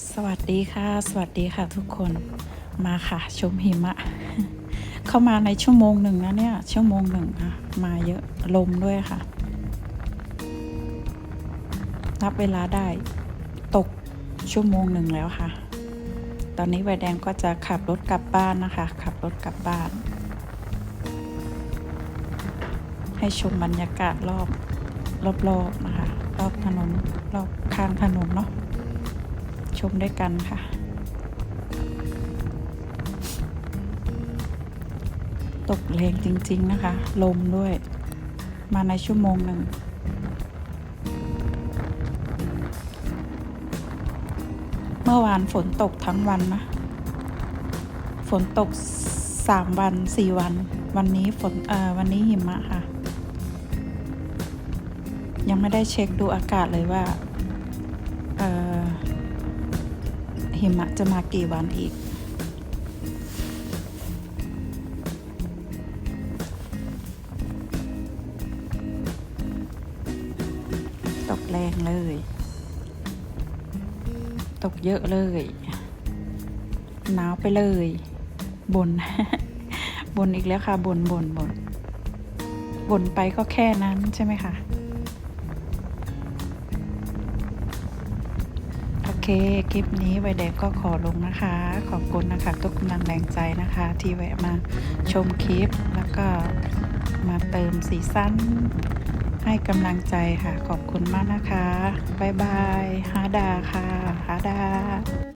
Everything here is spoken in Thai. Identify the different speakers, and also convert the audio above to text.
Speaker 1: สวัสดีค่ะ สวัสดีค่ะทุกคนมาค่ะ ชมหิมะ เข้ามาในชั่วโมงหนึ่งนะเนี่ย ชั่วโมงหนึ่งค่ะ มาเยอะลมด้วยค่ะ นับเวลาได้ตกชั่วโมงหนึ่งแล้วค่ะ ตอนนี้ใบแดงก็จะขับรถกลับบ้านนะคะ ขับรถกลับบ้าน ให้ชมบรรยากาศรอบรอบๆนะคะ รอบถนนรอบข้างถนนเนาะ ชมด้วยกันค่ะ ตกแรงจริง ๆ นะคะ ลมด้วย มาในชั่วโมงหนึ่งเมื่อวานฝนตกทั้งวันนะ ฝนตกสามวันสี่วัน วันนี้ฝนเอ่อวันนี้หิมะค่ะ ยังไม่ได้เช็คดูอากาศเลยว่า เอ่อ หิมะจะมากี่วันอีก ตกแรงเลย ตกเยอะเลยหนาวไปเลยบน บนอีกแล้วค่ะบนบนบนบนไปก็แค่นั้นใช่ไหมคะ เค คลิปนี้ใบแดงก็ขอลงนะคะ ขอบคุณนะคะ ทุกกำลังแรงใจนะคะ ที่แวะมาชมคลิป แล้วก็มาเติมสีสันให้กำลังใจค่ะ ขอบคุณมากนะคะ บ๊ายบายฮาดาค่ะฮาดา